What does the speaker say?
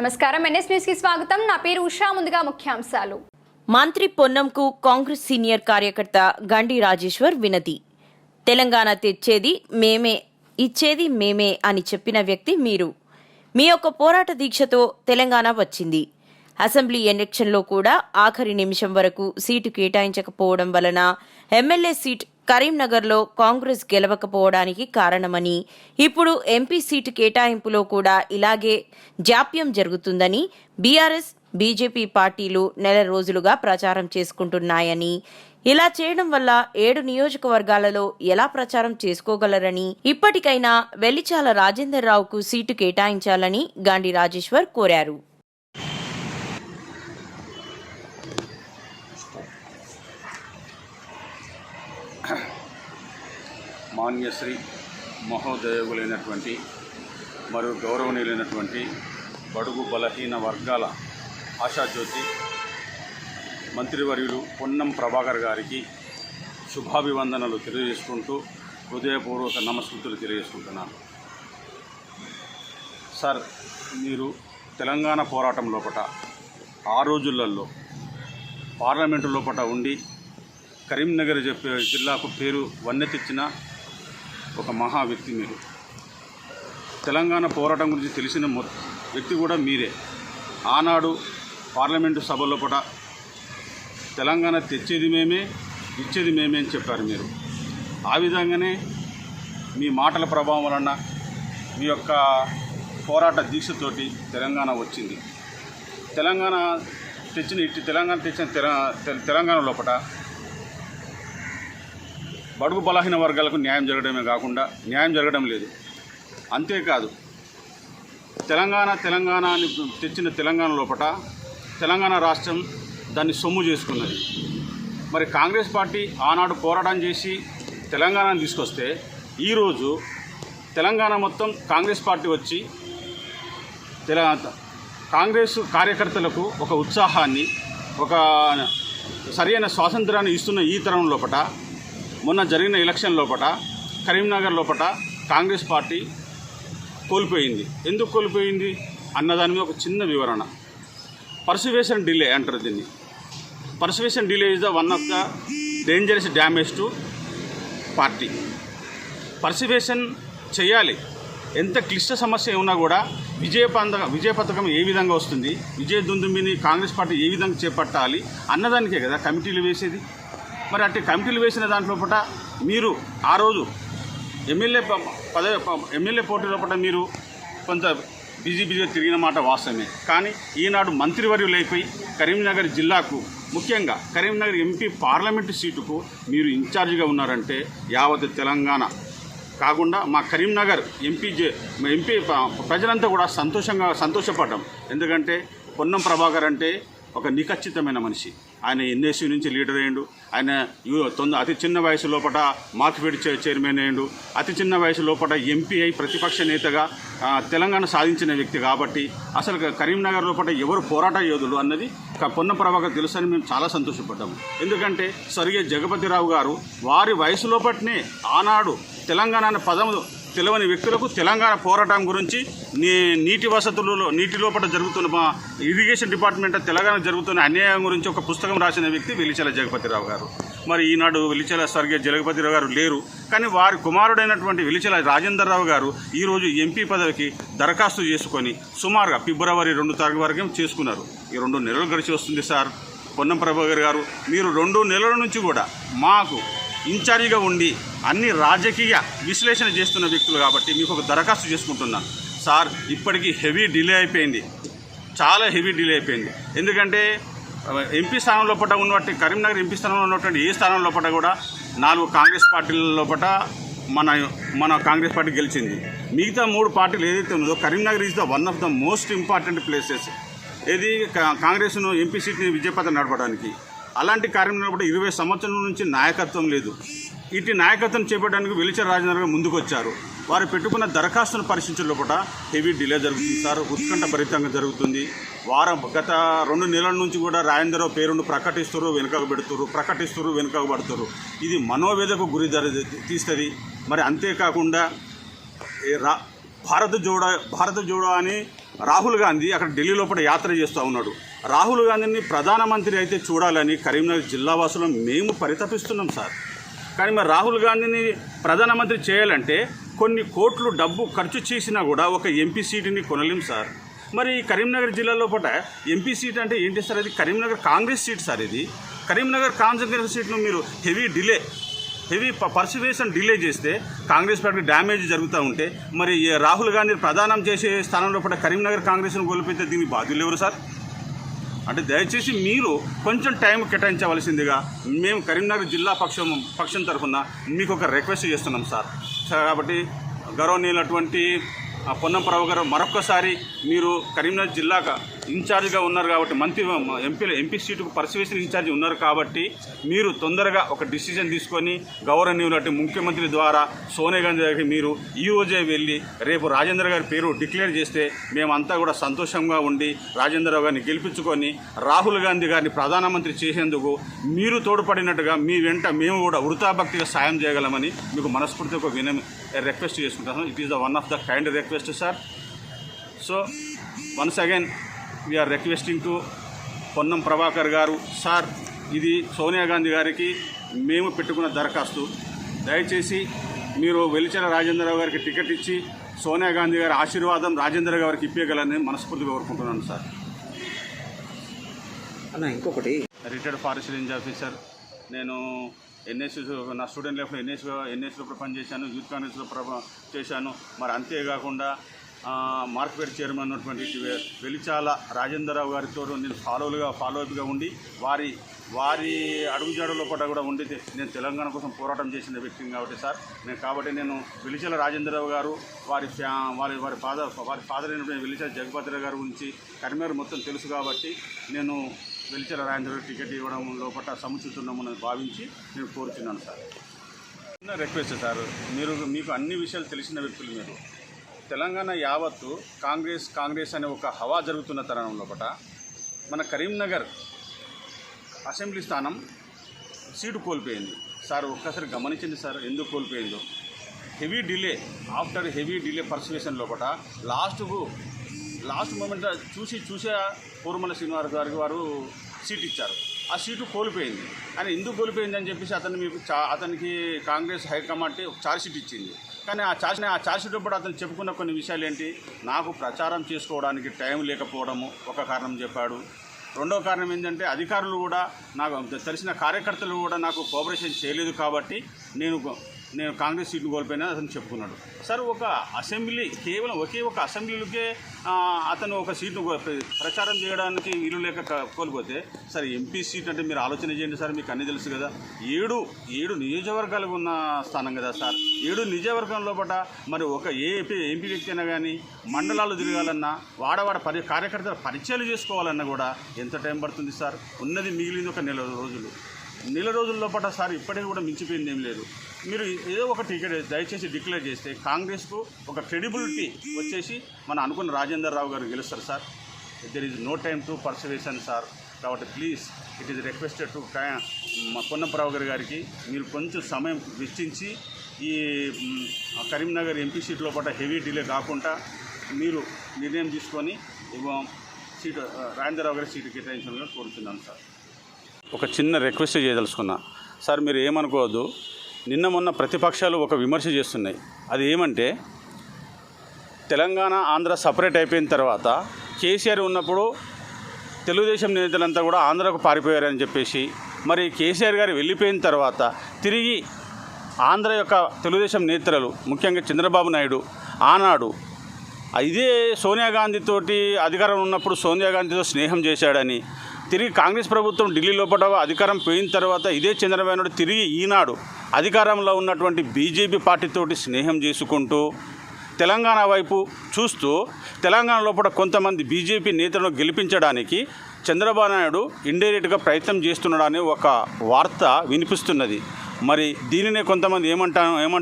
నమస్కారం. ఎన్ఎస్ న్యూస్కి స్వాగతం. నా పేరు ఉషా. ముందుగా ముఖ్యాంశాలు. మంత్రి పొన్నంకు కాంగ్రెస్ సీనియర్ కార్యకర్త గండి రాజేశ్వర్ వినతి. తెలంగాణ తెచ్చేది మేమే ఇచ్చేది మేమే అని చెప్పిన వ్యక్తి మీరు. మీ యొక్క పోరాట దీక్షతో తెలంగాణ వచ్చింది. అసెంబ్లీ ఎలక్షన్లో కూడా ఆఖరి నిమిషం వరకు సీటు కేటాయించకపోవడం వలన ఎమ్మెల్యే సీట్ కరీంనగర్లో కాంగ్రెస్ గెలవకపోవడానికి కారణమని ఇప్పుడు ఎంపీ సీటు కేటాయింపులో కూడా ఇలాగే జాప్యం జరుగుతుందని బీఆర్ఎస్ బీజేపీ పార్టీలు నెల రోజులుగా ప్రచారం చేసుకుంటున్నాయని ఇలా చేయడం వల్ల ఏడు నియోజకవర్గాలలో ఎలా ప్రచారం చేసుకోగలరని ఇప్పటికైనా వెల్లిచాల రాజేందర్ రావుకు సీటు కేటాయించాలని గాంధీ రాజేశ్వర్ కోరారు. మాన్యశ్రీ మహోదయోగులైనటువంటి మరియు గౌరవనీయులైనటువంటి బడుగు బలహీన వర్గాల ఆశాజ్యోతి మంత్రివర్యులు పొన్నం ప్రభాకర్ గారికి శుభాభివందనలు తెలియజేసుకుంటూ హృదయపూర్వక నమస్కృతులు తెలియజేసుకుంటున్నాను. సార్ మీరు తెలంగాణ పోరాటం లోపల ఆ రోజులలో పార్లమెంటు లోపల ఉండి కరీంనగర్ చెప్పే జిల్లాకు పేరు వన్నెతిచ్చిన ఒక మహా వ్యక్తి మీరు. తెలంగాణ పోరాటం గురించి తెలిసిన మొ వ్యక్తి కూడా మీరే. ఆనాడు పార్లమెంటు సభలో లోపట తెలంగాణ తెచ్చేది మేమే ఇచ్చేది మేమే అని చెప్పారు మీరు. ఆ విధంగానే మీ మాటల ప్రభావం వలన మీ యొక్క పోరాట దీక్షతోటి తెలంగాణ వచ్చింది. తెలంగాణ తెచ్చిన ఇట్టి తెలంగాణ తెచ్చిన తె- తెలంగాణ లోపల బడుగు బలహీన వర్గాలకు న్యాయం జరగడమే కాకుండా న్యాయం జరగడం లేదు. అంతేకాదు తెలంగాణ తెలంగాణ అని తెచ్చిన తెలంగాణ లోపల తెలంగాణ రాష్ట్రం దాన్ని సొమ్ము చేసుకున్నది. మరి కాంగ్రెస్ పార్టీ ఆనాడు పోరాటం చేసి తెలంగాణను తీసుకొస్తే ఈరోజు తెలంగాణ మొత్తం కాంగ్రెస్ పార్టీ వచ్చి తెల కాంగ్రెస్ కార్యకర్తలకు ఒక ఉత్సాహాన్ని ఒక సరైన స్వాతంత్రాన్ని ఇస్తున్న ఈ తరం లోపల మొన్న జరిగిన ఎలక్షన్ లోపట కరీంనగర్ లోపట కాంగ్రెస్ పార్టీ కోల్పోయింది. ఎందుకు కోల్పోయింది? అన్నదాని మీద ఒక చిన్న వివరణ. పర్సువేషన్ డిలే అంటారు దీన్ని. Persuasion delay is the one of the dangerous damage to party persuasion చేయాలి. ఎంత క్లిష్ట సమస్య ఉన్నా కూడా విజయ పంద విజయ పథకం ఏ విధంగా వస్తుంది? విజయ దుందుమిని కాంగ్రెస్ పార్టీ ఏ విధంగా చేపట్టాలి? అన్నదానికే కదా కమిటీలు వేసేది. మరి అట్టి కమిటీలు వేసిన దాంట్లో పూట మీరు ఆ రోజు ఎమ్మెల్యే పదవి ఎమ్మెల్యే పోటీలో పూట మీరు కొంత బిజీ బిజీగా తిరిగిన మాట వాస్తవమే. కానీ ఈనాడు మంత్రివర్యులైపోయి కరీంనగర్ జిల్లాకు ముఖ్యంగా కరీంనగర్ ఎంపీ పార్లమెంటు సీటుకు మీరు ఇన్ఛార్జిగా ఉన్నారంటే యావత్ తెలంగాణ. కాకుండా మా కరీంనగర్ ఎంపీ జే- ఎంపీ ప్రజలంతా కూడా సంతోషంగా సంతోషపడ్డాం. ఎందుకంటే పొన్నం ప్రభాకర్ అంటే ఒక నిఖచ్చితమైన మనిషి. ఆయన ఎన్ఎస్యూ నుంచి లీడర్ అయ్యిండు. ఆయన తొందర తొంద అతి చిన్న వయసు లోపల మార్కెట్ చైర్మన్ అయ్యిండు. అతి చిన్న వయసు లోపల ఎంపీ అయి ప్రతిపక్ష నేతగా తెలంగాణ సాధించిన వ్యక్తి కాబట్టి అసలు కరీంనగర్ లోపల ఎవరు పోరాట యోధులు అన్నది పొన్న ప్రభాకర్ తెలుసని మేము చాలా సంతోషపడ్డాము. ఎందుకంటే సరిగే జగపతిరావు గారు వారి వయసు లోపట్నే ఆనాడు తెలంగాణ పదము తెలవని వ్యక్తులకు తెలంగాణ పోరాటం గురించి నీ నీటి వసతులలో నీటి లోపల జరుగుతున్న మా ఇరిగేషన్ డిపార్ట్మెంట్ తెలంగాణ జరుగుతున్న అన్యాయం గురించి ఒక పుస్తకం రాసిన వ్యక్తి వెలిచెల జగపతిరావు గారు. మరి ఈనాడు వెలిచెల స్వర్గీయ జగపతిరావు గారు లేరు. కానీ వారి కుమారుడైనటువంటి వెలిచెల రాజేందర్ రావు గారు ఈరోజు ఎంపీ పదవికి దరఖాస్తు చేసుకొని సుమారుగా ఫిబ్రవరి రెండు తారీఖు వరకు చేసుకున్నారు. ఈ రెండు నెలలు గడిచి వస్తుంది సార్. పొన్నం ప్రభాకర్ గారు మీరు రెండు నెలల నుంచి కూడా మాకు ఇన్ఛార్జిగా ఉండి అన్ని రాజకీయ విశ్లేషణ చేస్తున్న వ్యక్తులు కాబట్టి మీకు ఒక దరఖాస్తు చేసుకుంటున్నాను సార్ ఇప్పటికీ హెవీ డిలే అయిపోయింది. చాలా హెవీ డిలే అయిపోయింది. ఎందుకంటే ఎంపీ స్థానం లోపల ఉన్నటువంటి కరీంనగర్ ఎంపీ స్థానంలో ఉన్నటువంటి ఏ స్థానం లోపల కూడా నాలుగు కాంగ్రెస్ పార్టీల లోపల మన మన కాంగ్రెస్ పార్టీ గెలిచింది. మిగతా మూడు పార్టీలు ఏదైతే ఉందో Karimnagar is the one of the most important places ఏది కా- కాంగ్రెస్ను ఎంపీ సీట్ని విజయపథం నడపడానికి. అలాంటి కార్యక్రమం కూడా ఇరవై సంవత్సరాల నుంచి నాయకత్వం లేదు. ఇటు నాయకత్వం చేపట్టడానికి వెలిచర రాజేంద్ర ముందుకొచ్చారు. ముందుకు వచ్చారు వారు పెట్టుకున్న దరఖాస్తును పరిశీలించే లోపల హెవీ డిలే జరుగుతుంది సార్. ఉత్కంఠ భరితంగా జరుగుతుంది. వారం గత రెండు నెలల నుంచి కూడా రాజేంద్ర పేరును ప్రకటిస్తారు వెనుకకు పెడుతురు ప్రకటిస్తారు వెనుకకు పడుతురు ఇది మనోవేదకు గురి తీస్తుంది. మరి అంతేకాకుండా రా భారత జోడో భారత జోడో అని రాహుల్ గాంధీ అక్కడ ఢిల్లీ లోపల యాత్ర చేస్తూ ఉన్నాడు. రాహుల్ గాంధీని ప్రధానమంత్రి అయితే చూడాలని కరీంనగర్ జిల్లా వాసులు మేము పరితపిస్తున్నాం సార్. కానీ మరి రాహుల్ గాంధీని ప్రధానమంత్రి చేయాలంటే కొన్ని కోట్లు డబ్బు ఖర్చు చేసినా కూడా ఒక ఎంపీ సీటుని కొనలేం సార్. మరి ఈ కరీంనగర్ జిల్లాలో పూట ఎంపీ సీట్ అంటే ఏంటి సార్? అది కరీంనగర్ కాంగ్రెస్ సీట్ సార్ ఇది. కరీంనగర్ కాంగ్రెస్ సీట్ను మీరు heavy delay heavy persuasion delay చేస్తే కాంగ్రెస్ పార్టీకి డ్యామేజ్ జరుగుతూ ఉంటే మరి రాహుల్ గాంధీ ప్రధానం చేసే స్థానంలో పూట కరీంనగర్ కాంగ్రెస్ను కోల్పోతే దీనికి బాధ్యులు ఎవరు సార్? అంటే దయచేసి మీరు కొంచెం టైం కేటాయించవలసిందిగా మేము కరీంనగర్ జిల్లా పక్షం పక్షం తరఫున మీకు ఒక రిక్వెస్ట్ చేస్తున్నాం సార్. సార్ కాబట్టి గౌరవనీయులటువంటి ఆ పొన్నంపరావు గారు మరొకసారి మీరు కరీంనగర్ జిల్లాగా ఇన్ఛార్జ్గా ఉన్నారు కాబట్టి మంత్రి ఎంపీ ఎంపీ సీటుకు పర్సివేషన్ ఇన్ఛార్జ్ ఉన్నారు కాబట్టి మీరు తొందరగా ఒక డిసిజన్ తీసుకొని గౌరవనీయులటి ముఖ్యమంత్రి ద్వారా సోనియా గాంధీ దగ్గరికి మీరు ఈ రోజే వెళ్ళి రేపు రాజేంద్ర గారి పేరు డిక్లేర్ చేస్తే మేమంతా కూడా సంతోషంగా ఉండి రాజేంద్రరావు గారిని గెలిపించుకొని రాహుల్ గాంధీ గారిని ప్రధానమంత్రి చేసేందుకు మీరు తోడ్పడినట్టుగా మీ వెంట మేము కూడా వృతాభక్తిగా సాయం చేయగలమని మీకు మనస్ఫూర్తిగా ఒక రిక్వెస్ట్ చేసుకుంటాను it is the one of the kind request sir so once again we are requesting to Ponnam Prabhakar garu sir ఇది సోనియా గాంధీ గారికి మేము పెట్టుకున్న దరఖాస్తు. దయచేసి మీరు వెలిచిన రాజేంద్రరావు గారికి టికెట్ ఇచ్చి సోనియా గాంధీ గారి ఆశీర్వాదం రాజేంద్ర గారికి ఇప్పగలని మనస్ఫూర్తిగా కోరుకుంటున్నాను సార్ అన్న ఇంకొకటి. రిటైర్డ్ ఫారెస్ట్ రేంజ్ ఆఫీసర్ నేను ఎన్ఎస్ నా స్టూడెంట్ లైఫ్లో ఎన్ఎస్ ఎన్ఎస్లో పనిచేశాను యూత్ కాంగ్రెస్లో చేశాను. మరి అంతేకాకుండా మార్కెట్ చైర్మన్ ఉన్నటువంటి వెలిచాల వెలిచాల రాజేంద్రరావు గారితో నేను ఫాలోలుగా ఫాలో అప్గా ఉండి వారి వారి అడుగుజాడలో పట్ల కూడా ఉండి నేను తెలంగాణ కోసం పోరాటం చేసిన వ్యక్తిని కాబట్టి సార్ నేను కాబట్టి నేను వెలిచాల రాజేంద్రరావు గారు వారి ఫ్యా వారి వారి ఫాదర్ వారి ఫాదర్ అయినటువంటి వెలిచాల జగపతిరావు గారి గురించి కరిమేర మొత్తం తెలుసు కాబట్టి నేను వెలిచాల రాజేంద్ర టికెట్ ఇవ్వడం లోపల సముచితున్నామని భావించి నేను కోరుతున్నాను సార్. చిన్న రిక్వెస్ట్ సార్ మీరు మీకు అన్ని విషయాలు తెలిసిన వ్యక్తులు మీరు. తెలంగాణ యావత్తు కాంగ్రెస్ కాంగ్రెస్ అనే ఒక హవా జరుగుతున్న తరుణం లోపల మన కరీంనగర్ అసెంబ్లీ స్థానం సీటు కోల్పోయింది. సార్ ఒక్కసారి గమనించండి సార్ ఎందుకు కోల్పోయిందో. Heavy delay after heavy delay persuasion లోపల లాస్ట్కు లాస్ట్ మూమెంట్ చూసి చూసే పూర్మల శ్రీనివాస్ గారికి వారు సీట్ ఇచ్చారు. ఆ సీటు కోల్పోయింది. అని ఎందుకు కోల్పోయింది అని చెప్పేసి అతను మీకు చా అతనికి కాంగ్రెస్ హైకమాండ్ ఒక ఛార్జ్ షీట్ ఇచ్చింది. కానీ ఆ చార్జ్ ఆ చార్జ్షీట్ కూడా అతను చెప్పుకున్న కొన్ని విషయాలు ఏంటి? నాకు ప్రచారం చేసుకోవడానికి టైం లేకపోవడము ఒక కారణం చెప్పాడు. రెండో కారణం ఏంటంటే అధికారులు కూడా నాకు తెలిసిన కార్యకర్తలు కూడా నాకు కోఆపరేషన్ చేయలేదు కాబట్టి నేను నేను కాంగ్రెస్ సీట్లు కోల్పోయినా అతను చెప్పుకున్నాడు. సార్ ఒక అసెంబ్లీ కేవలం ఒకే ఒక అసెంబ్లీలకే అతను ఒక సీట్ను ప్రచారం చేయడానికి వీలు లేక కోల్పోతే సార్ ఎంపీ సీట్ అంటే మీరు ఆలోచన చేయండి సార్ మీకు అన్నీ తెలుసు కదా. ఏడు ఏడు నియోజకవర్గాలకు ఉన్న స్థానం కదా సార్. ఏడు నియోజకవర్గం లోపల మరి ఒక ఏ ఎంపీ వ్యక్తి అయినా కానీ మండలాలు తిరగాలన్నా వాడవాడ పరి కార్యకర్తల పరిచయాలు చేసుకోవాలన్నా కూడా ఎంత టైం పడుతుంది సార్? ఉన్నది మిగిలింది ఒక నెల రోజులు. నెల రోజుల లోపల సార్ ఇప్పటికీ కూడా మించిపోయింది ఏం లేదు. మీరు ఏదో ఒక టికెట్ దయచేసి డిక్లేర్ చేస్తే కాంగ్రెస్కు ఒక క్రెడిబిలిటీ వచ్చేసి మన అనుకున్న రాజేందర్ రావు గారు గెలుస్తారు sir. There is no time to persuasion sir. కాబట్టి please it is requested to పొన్నప్రావు గారి గారికి మీరు కొంచెం సమయం వెచ్చించి ఈ కరీంనగర్ ఎంపీ సీట్ లోపల హెవీ డిలే కాకుండా మీరు నిర్ణయం తీసుకొని సీటు రాజేంద్రరావు గారి సీటు కేటాయించాలని కోరుతున్నాను సార్. ఒక చిన్న రిక్వెస్ట్ చేయదలుచుకున్నా. సార్ మీరు ఏమనుకోవద్దు. నిన్న మొన్న ప్రతిపక్షాలు ఒక విమర్శ చేస్తున్నాయి. అది ఏమంటే తెలంగాణ ఆంధ్ర సపరేట్ అయిపోయిన తర్వాత కేసీఆర్ ఉన్నప్పుడు తెలుగుదేశం నేతలంతా కూడా ఆంధ్రకు పారిపోయారని చెప్పేసి మరి కేసీఆర్ గారు వెళ్ళిపోయిన తర్వాత తిరిగి ఆంధ్ర యొక్క తెలుగుదేశం నేతలు ముఖ్యంగా చంద్రబాబు నాయుడు ఆనాడు ఇదే సోనియా గాంధీతోటి అధికారం ఉన్నప్పుడు సోనియా గాంధీతో స్నేహం చేశాడని తిరిగి కాంగ్రెస్ ప్రభుత్వం ఢిల్లీ లోపల అధికారం పోయిన తర్వాత ఇదే చంద్రబాబు నాయుడు తిరిగి ఈనాడు అధికారంలో ఉన్నటువంటి బీజేపీ పార్టీతోటి స్నేహం చేసుకుంటూ తెలంగాణ వైపు చూస్తూ తెలంగాణ లోపల కొంతమంది బీజేపీ నేతలను గెలిపించడానికి చంద్రబాబు నాయుడు ఇండైరెక్ట్గా ప్రయత్నం చేస్తున్నాడనే ఒక వార్త వినిపిస్తున్నది. మరి దీనినే కొంతమంది ఏమంటా ఏమంటారు?